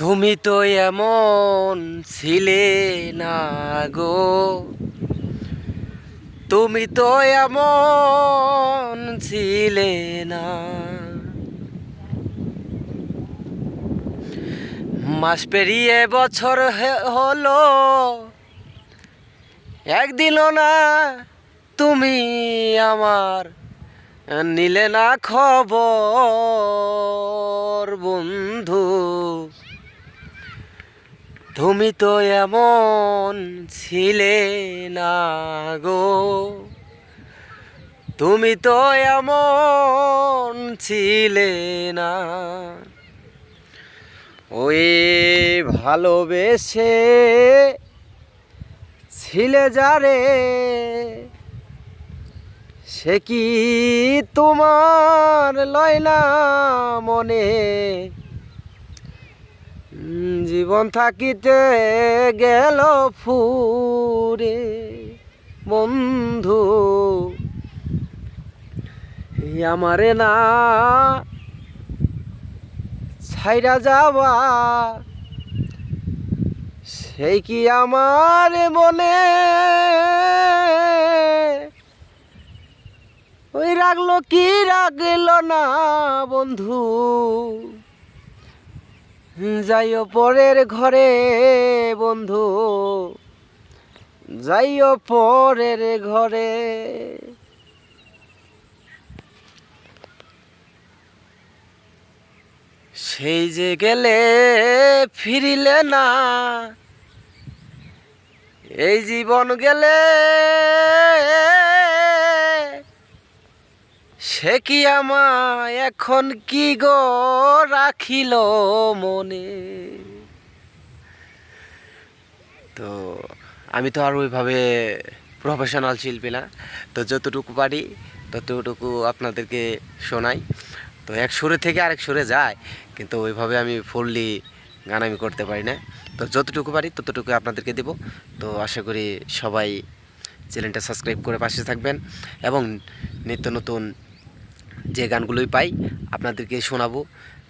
তুমি তো এমন ছিলে না গো। তুমি তো এমন ছিলে না। মাস পেরিয়ে বছর হলো, একদিনও না তুমি আমার নিলে না খবর, বন্ধু। তুমি তো এমন ছিলে না গো। তুমি তো এমন ছিলে না। ওই ভালোবেসে ছিলে যারে, সে কি তোমার লয় না মনে? জীবন থাকিতে গেল ফুরে, বন্ধু। আমারে না ছাইরা যাওয়া, সেই কি আমার মনে? ওই রাখল কি রাখল না, বন্ধু? যাইও পরের ঘরে, বন্ধু। যাইও পরের ঘরে। সেই যে গেলে ফিরিলে না, এই জীবন গেলে সে কি আমায়, এখন কি গো রাখিল মনে? তো আমি তো আর ওইভাবে প্রফেশনাল শিল্পী না। তো যতটুকু পারি, ততটুকু আপনাদেরকে শোনাই। তো এক সুরে থেকে আরেক সুরে যায়, কিন্তু ওইভাবে আমি ফুললি গান আমি করতে পারি না। তো যতটুকু পারি, ততটুকু আপনাদেরকে দেব। তো আশা করি সবাই চ্যানেলটা সাবস্ক্রাইব করে পাশে থাকবেন। এবং নিত্য নতুন যে গানগুলোই পাই, আপনাদেরকে শোনাবো।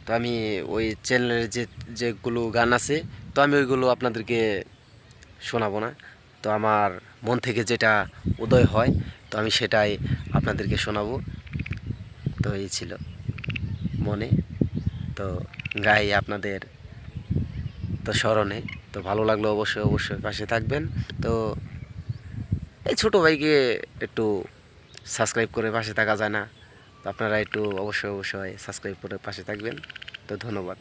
তো আমি ওই চ্যানেলের যে, যেগুলো গান আছে, তো আমি ওইগুলো আপনাদেরকে শোনাবো না। তো আমার মন থেকে যেটা উদয় হয়, তো আমি সেটাই আপনাদেরকে শোনাবো। তো এই ছিল মনে। তো গাই আপনাদের তো স্মরণে। তো ভালো লাগল অবশ্যই অবশ্যই পাশে থাকবেন। তো এই ছোটো ভাইকে একটু সাবস্ক্রাইব করে পাশে থাকা যায় না। আপনারা একটু অবশ্যই অবশ্যই সাবস্ক্রাইব করে পাশে থাকবেন। তো ধন্যবাদ।